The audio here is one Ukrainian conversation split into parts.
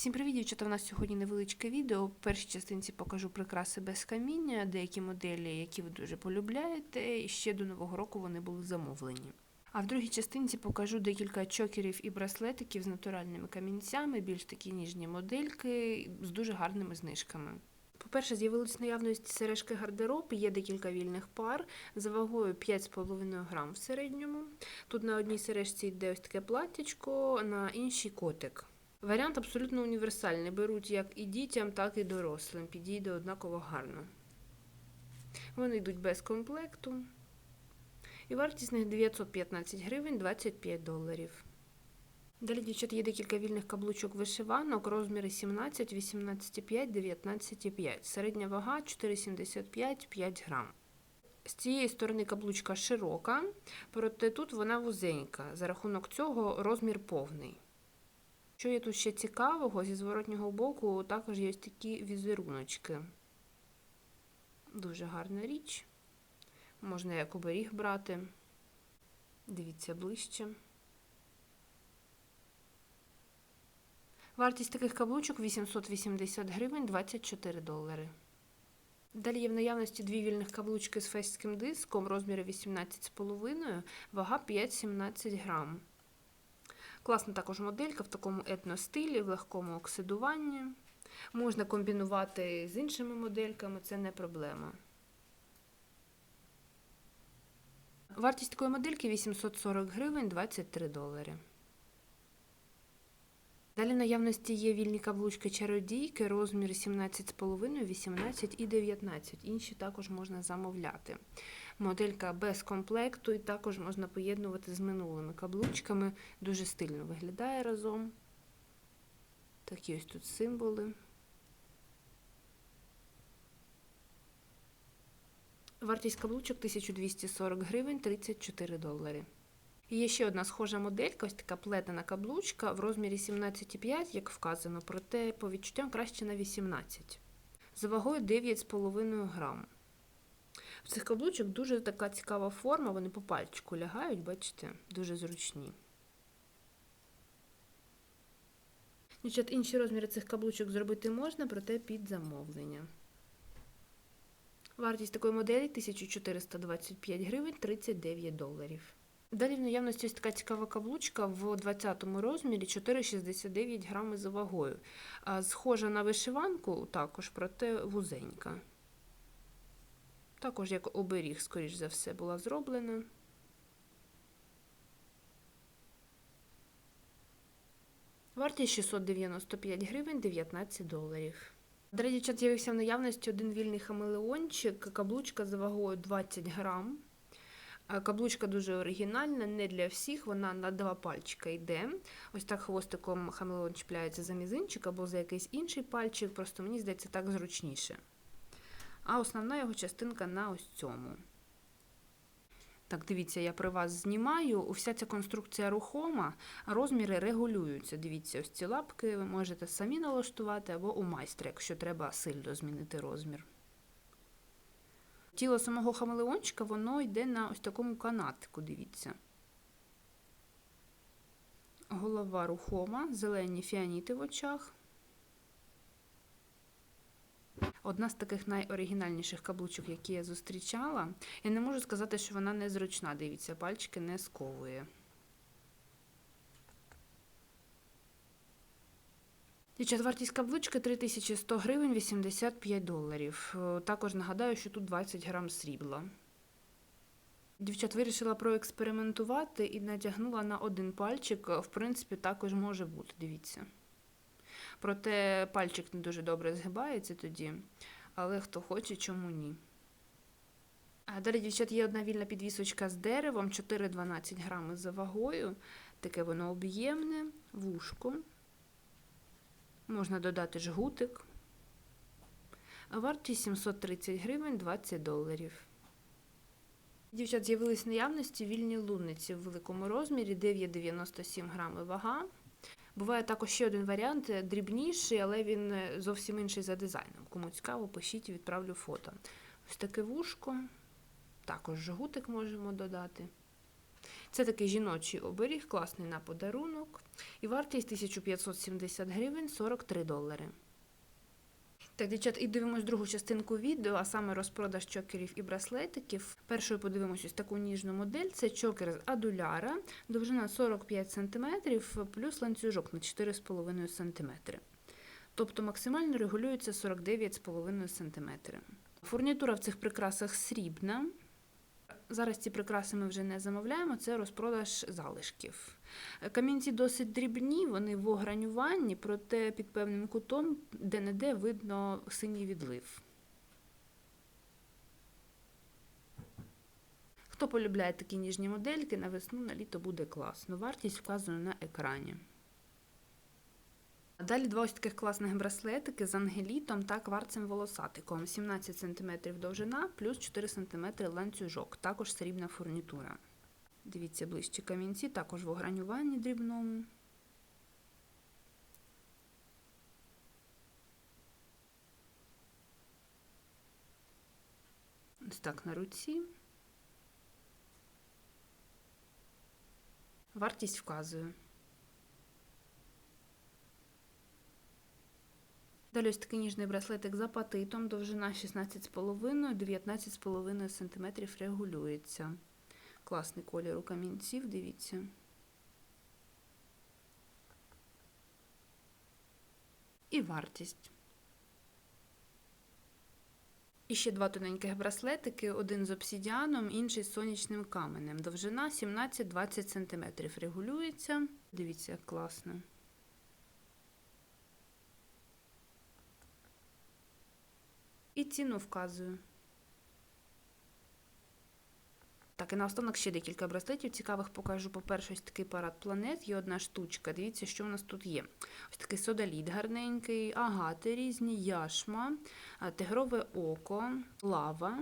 Всім привіт, дівчата! У нас сьогодні невеличке відео. В першій частинці покажу прикраси без каміння, деякі моделі, які ви дуже полюбляєте, і ще до Нового року вони були замовлені. А в другій частинці покажу декілька чокерів і браслетиків з натуральними камінцями, більш такі ніжні модельки з дуже гарними знижками. По-перше, з'явилась наявність сережки гардероб, є декілька вільних пар за вагою 5,5 грам в середньому. Тут на одній сережці йде ось таке платтячко, на іншій котик. Варіант абсолютно універсальний. Беруть як і дітям, так і дорослим. Підійде однаково гарно. Вони йдуть без комплекту. І вартість них 915 гривень 25 доларів. Далі, дівчат, є декілька вільних каблучок вишиванок, розміри 17, 18,5, 19,5. Середня вага 4,75 5 грам. З цієї сторони каблучка широка, проте тут вона вузенька. За рахунок цього розмір повний. Що є тут ще цікавого, зі зворотнього боку також є ось такі візеруночки. Дуже гарна річ. Можна як оберіг брати. Дивіться ближче. Вартість таких каблучок 880 гривень 24 долари. Далі є в наявності дві вільних каблучки з фестським диском, розміри 18,5, вага 5-17 грам. Класна також моделька в такому етностилі, в легкому оксидуванні. Можна комбінувати з іншими модельками, це не проблема. Вартість такої модельки 840 гривень 23 долари. Далі наявності є вільні каблучки чародійки, розміри 17,5, 18 і 19. Інші також можна замовляти. Моделька без комплекту і також можна поєднувати з минулими каблучками. Дуже стильно виглядає разом. Такі ось тут символи. Вартість каблучок 1240 гривень 34 долари. І є ще одна схожа моделька, ось така плетена каблучка в розмірі 17,5, як вказано, проте по відчуттям краще на 18. За вагою 9,5 грам. В цих каблучок дуже така цікава форма, вони по пальчику лягають, бачите, дуже зручні. Дівчат, інші розміри цих каблучок зробити можна, проте під замовлення. Вартість такої моделі 1425 гривень 39 доларів. Далі в наявності ось така цікава каблучка в 20 розмірі 4,69 грами за вагою. Схожа на вишиванку, також, проте вузенька. Також як оберіг, скоріш за все, була зроблена. Вартість 695 гривень 19 доларів. Далі, дівчат, з'явився в наявності один вільний хамелеончик, каблучка за вагою 20 грам. Каблучка дуже оригінальна, не для всіх, вона на два пальчика йде. Ось так хвостиком хамелеон чіпляється за мізинчик або за якийсь інший пальчик, просто мені здається так зручніше. А основна його частинка на ось цьому. Так, дивіться, я при вас знімаю. Вся ця конструкція рухома, розміри регулюються. Дивіться, ось ці лапки ви можете самі налаштувати або у майстра, якщо треба сильно змінити розмір. Тіло самого хамелеончика, воно йде на ось такому канатику, дивіться. Голова рухома, зелені фіаніти в очах. Одна з таких найоригінальніших каблучок, які я зустрічала. Я не можу сказати, що вона незручна, дивіться, пальчики не сковує. Дівчат, вартість каблучки 3100 гривень 85 доларів. Також нагадаю, що тут 20 грам срібла. Дівчат вирішила проекспериментувати і надягнула на один пальчик. В принципі, також може бути, дивіться. Проте пальчик не дуже добре згибається тоді, але хто хоче, чому ні. А далі, дівчат, є одна вільна підвісочка з деревом, 4-12 грами за вагою. Таке воно об'ємне, вушко. Можна додати жгутик. А вартість 730 гривень 20 доларів. Дівчат, з'явились наявності вільні лунниці в великому розмірі 9,97 грами вага. Буває також ще один варіант дрібніший, але він зовсім інший за дизайном. Кому цікаво, пишіть і відправлю фото. Ось таке вушко. Також жгутик можемо додати. Це такий жіночий оберіг, класний на подарунок. І вартість 1570 гривень 43 долари. Так, дівчат, і дивимось другу частинку відео, а саме розпродаж чокерів і браслетиків. Першою подивимось ось таку ніжну модель. Це чокер з адуляра, довжина 45 см, плюс ланцюжок на 4,5 см. Тобто максимально регулюється 49,5 см. Фурнітура в цих прикрасах срібна. Зараз ці прикраси ми вже не замовляємо, це розпродаж залишків. Камінці досить дрібні, вони в огранюванні, проте під певним кутом де-не-де видно синій відлив. Хто полюбляє такі ніжні модельки, на весну на літо буде класно. Вартість вказана на екрані. Далі два ось таких класних браслетики з ангелітом та кварцем волосатиком. 17 см довжина плюс 4 см ланцюжок, також срібна фурнітура. Дивіться ближче камінці, також в огранюванні дрібному. Ось так на руці. Вартість вказую. Далі ось такий ніжний браслетик з апатитом, довжина 16,5, 19,5 см регулюється. Класний колір у камінців, дивіться. І вартість. І ще два тоненьких браслетики, один з обсідіаном, інший з сонячним каменем. Довжина 17-20 см регулюється. Дивіться, як класно. І ціну вказую. Так, і наостанок ще декілька браслетів цікавих покажу. По-перше, ось такий парад планет, є одна штучка. Дивіться, що у нас тут є. Ось такий содаліт гарненький, агати різні, яшма, тигрове око, лава.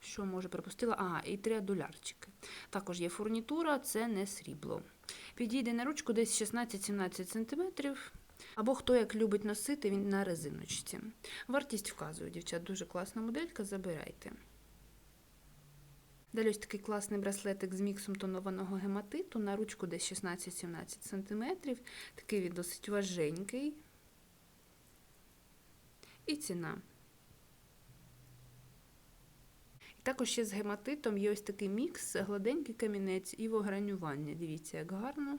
Що може припустила? Ага, і три адулярчики. Також є фурнітура, це не срібло. Підійде на ручку десь 16-17 см. Або хто як любить носити, він на резиночці. Вартість вказую, дівчат, дуже класна моделька, забирайте. Далі ось такий класний браслетик з міксом тонованого гематиту, на ручку десь 16-17 см. Такий він досить важенький. І ціна. І також ще з гематитом є ось такий мікс, гладенький камінець і вогранювання. Дивіться, як гарно.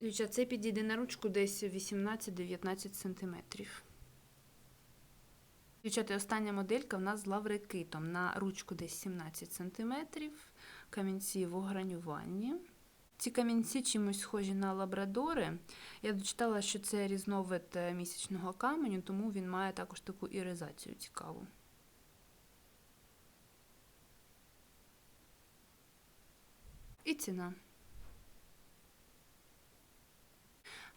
Дівчат, це підійде на ручку десь 18-19 см. Дівчата, остання моделька в нас з лаврикитом. На ручку десь 17 см. Камінці в огранюванні. Ці камінці чимось схожі на лабрадори. Я дочитала, що це різновид е, місячного каменю, тому він має також таку іризацію цікаву. І ціна.